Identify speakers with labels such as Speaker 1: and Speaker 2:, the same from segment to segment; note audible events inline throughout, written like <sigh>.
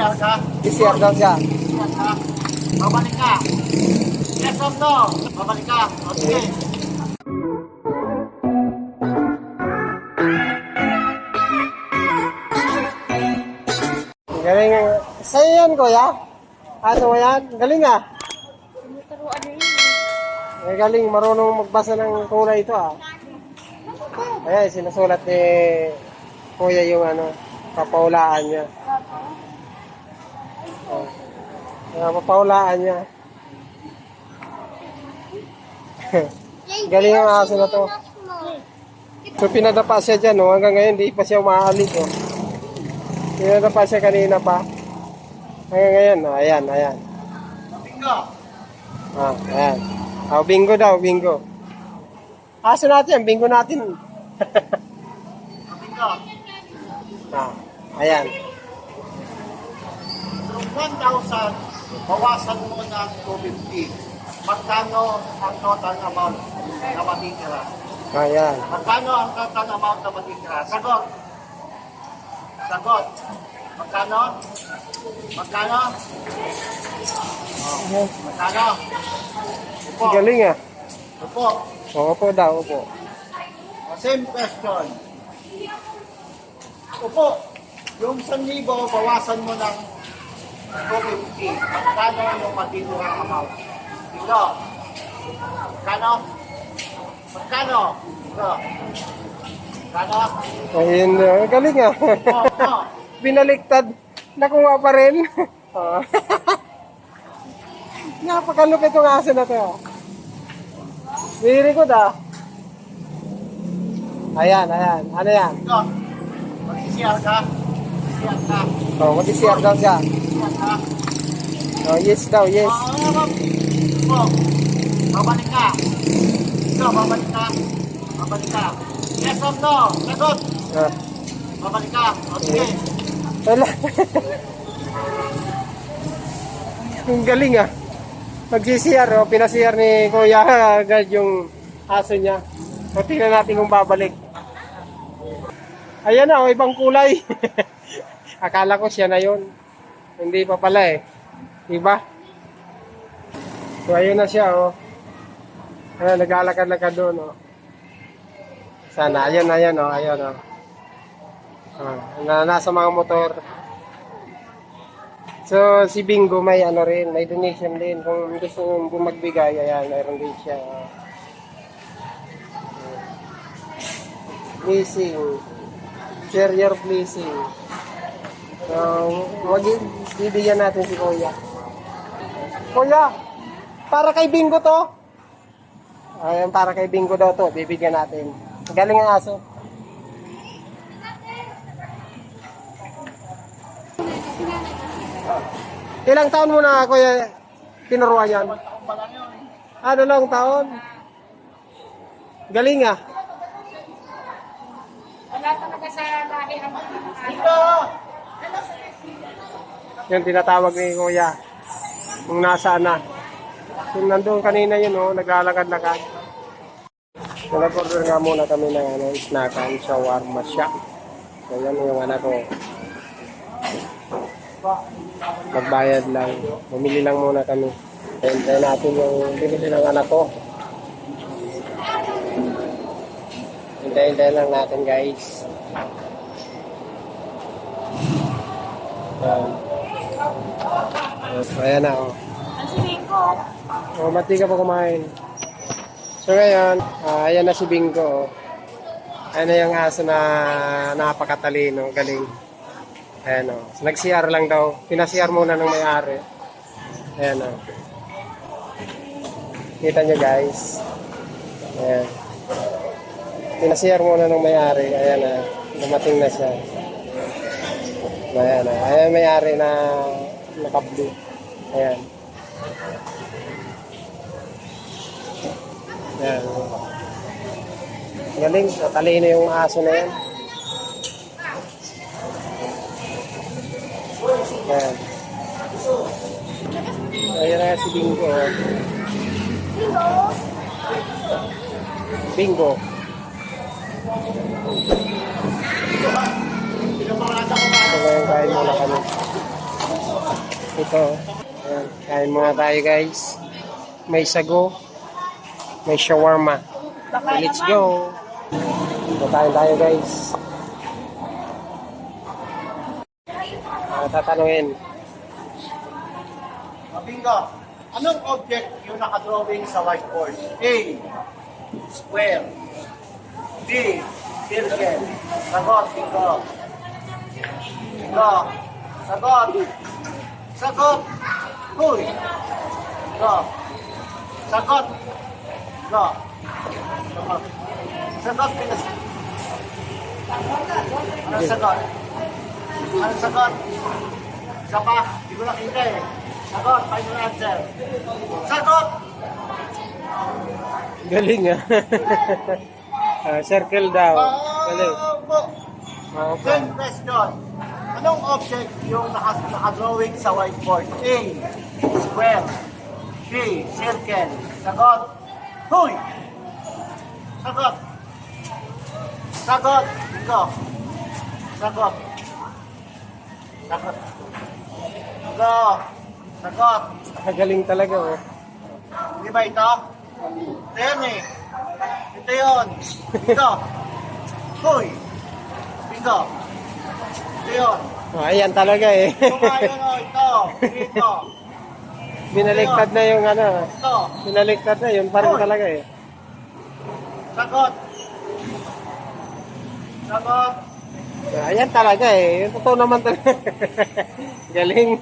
Speaker 1: PCR ka?
Speaker 2: PCR daw siya.
Speaker 1: PCR ka? Babalik ka. Yes or no? Babalik ka. O sige.
Speaker 2: Galing. Sa'yo yan, kuya? Aso mo yan? Galing ah.
Speaker 3: Tinuturuan yun.
Speaker 2: Eh, galing. Marunong magbasa ng kulay ito ah. Ayan, sinusulat ni kuya yung ano, papaulaan niya. Uh, papaulaan niya. Galing ang aso na to. So pinadapa siya dyan, no? hanggang ngayon di pa siya umaalis. Oh. Pinadapa siya kanina pa. Hanggang ngayon, oh. ayan, ayan.
Speaker 1: Bingo.
Speaker 2: Ah, ayan. Oh, bingo daw, bingo. Aso natin yan, bingo natin.
Speaker 1: Bingo.
Speaker 2: ah, ayan.
Speaker 1: From 1,000, bawasan mo ng 250. Magkano ang total amount na matitira?
Speaker 2: Ayan.
Speaker 1: Magkano ang total amount na matitira? Sagot. Sagot. Magkano? Magkano? Oh, magkano? Upo.
Speaker 2: Galing ah.
Speaker 1: Upo.
Speaker 2: Oo po daw, opo.
Speaker 1: Same question. Upo. Yung 1,000, bawasan mo ng 250. Magkano yung matitirang amount? Ito. Magkano? Magkano? Ito. Magkano?
Speaker 2: Ayun, ah, galing ah.
Speaker 1: Oh, <laughs> oh.
Speaker 2: Binaliktad. Nakuha pa rin. <laughs> Oo. Napakalupit itong aso na to. Very good ah. Ayan, ayan. Ano yan?
Speaker 1: Ito. Mag-CR ka?
Speaker 2: Oh, mag-CR daw siya. Oh, yes daw, yes.
Speaker 1: Oo. Babalik ka. Ito, babalik ka. Babalik ka. Yes or no? Sagot. Babalik ka. O sige.
Speaker 2: Wala. <laughs> Ang galing ah. Mag-CR, oh, pinasiyar ni Kuya agad yung aso niya. So, tingnan natin kung babalik. Ayan na, oh, ibang kulay. <laughs> Akala ko siya na yun. Hindi pa pala eh. Diba? So, ayun na siya, oh. Ayan, naglalakad-lakad doon, oh. Sana, ayan, ayan, oh, ayan, oh. Ah, na nasa mga motor. So, si Bingo may ano rin, may donation din. Kung gusto mo magbigay, ayan, mayroon din siya. Blessing. Share your blessing. So, wag bibigyan natin si Kuya. Kuya, para kay Bingo to. Ayan, para kay Bingo daw to, bibigyan natin. Galing ang aso. Ilang taon mo na, Kuya, tinuruan yan? Ano lang taon? Galing ah.
Speaker 3: Wala talaga sa lahi ang mga
Speaker 1: Ito.
Speaker 2: Yung tinatawag ni Kuya. Kung nasaan na. Yung nandun kanina yun, oh, naglalakad-lakad. So, nag-order nga muna kami ng ano, snackan, shawarma shop. So, yan yung anak ko. Magbayad lang. Bumili lang muna kami. Hintayin natin yung binili ng anak ko. Hintayin-hintayin lang natin, guys. Ayan. So, ayan na, oh. Oh, ba't di ka pa kumain? So ngayon, ah, ayan na si Bingo. oh. Ayan na yung aso na napakatalino, galing. Ayan o. So, nag-CR lang daw. Pina-CR muna ng may-ari. Ayan o. Kita nyo guys. Ayan. Pina-CR muna ng may-ari. Ayan na. Dumating na siya. Ayan na. Ayan yung may-ari na naka-blue. Ayan. Ayan. Galing, talino yung aso na yan. Ayan. Ayan na si Bingo. oh. Bingo. Ngayon kain muna kami. Ito. Ayan. Kain muna tayo guys. May sago. May shawarma. So, let's go. Kain tayo guys. Ah, tatanungin.
Speaker 1: Bingo. Anong object yung nakadrawing sa whiteboard? A. Square. B. Circle. Sagot, bingo. Bingo. Sagot. Sagot. Huy. Bingo. Sagot. Bingo. Sagot. Sagot, pinas. Anong sagot? Anong sagot? Isa pa, hindi ko nakita eh. Sagot, final answer. Sagot!
Speaker 2: Galing ah. <laughs> Ah, circle daw. Galing.
Speaker 1: Opo.
Speaker 2: Ah, okay.
Speaker 1: Then question. Anong object yung naka, nakadrawing sa whiteboard? A. Square. B. Circle. Sagot. Huy! Sagot. Sagot. Bingo. Sagot. Sagot. Sagot.
Speaker 2: Ah, Galing talaga oh.
Speaker 1: Di ba ito? Ito yan eh. Ito yun. Bingo. Hoy. Bingo. Ito yun.
Speaker 2: Ah, ayan talaga eh.
Speaker 1: Kumayon o ito. Dito.
Speaker 2: Binaliktad na yung ano.
Speaker 1: Ito.
Speaker 2: Binaliktad na yun pa rin talaga eh.
Speaker 1: Sagot. Sagot.
Speaker 2: Ayan talaga eh. Totoo naman talaga. <laughs> Galing.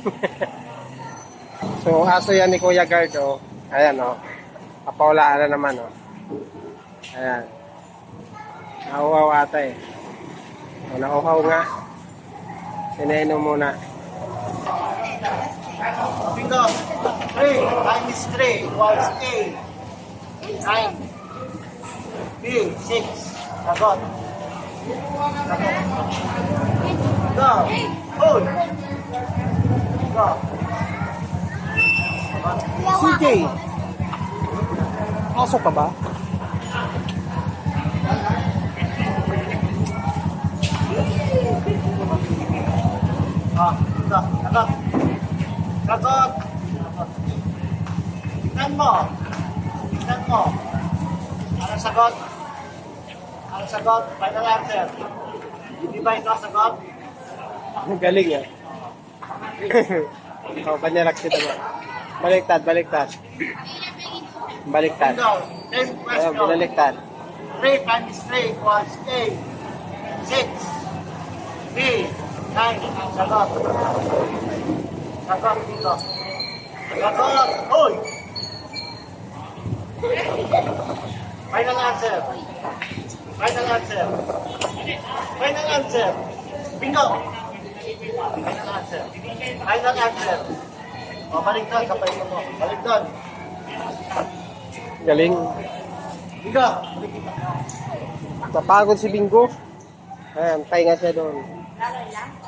Speaker 2: so, aso yan ni Kuya Guard, oh. Ayan, oh. Kapaulaan na naman, oh. Ayan. Nauhaw ata eh. O, nauhaw nga. Sinainom muna.
Speaker 1: Bingo. 3 times 3 equals A. 9. B. 6. Sagot. Go. Hoy. Go.
Speaker 2: CJ! Pasok ka ba?
Speaker 1: Ito. Sagot. Sagot. Tingnan mo. Tingnan mo. Anong sagot? Anong sagot? Final answer. Hindi ba ito ang sagot?
Speaker 2: Galing ah. <laughs> o, kanya kita ba? Baliktad, baliktad. Baliktad.
Speaker 1: Ito. Same question.
Speaker 2: binaliktad.
Speaker 1: 3 times 3 equals A. 6. B. 9. Sagot. Sagot dito. Sagot. Hoy! Final answer. Final answer. Final answer. Bingo! Final answer. Final answer. O, baliktad. Kapay mo mo. Baliktad.
Speaker 2: Galing.
Speaker 1: Bingo!
Speaker 2: Napagod si Bingo. Ayan, pahinga siya doon.
Speaker 3: Lalay lang.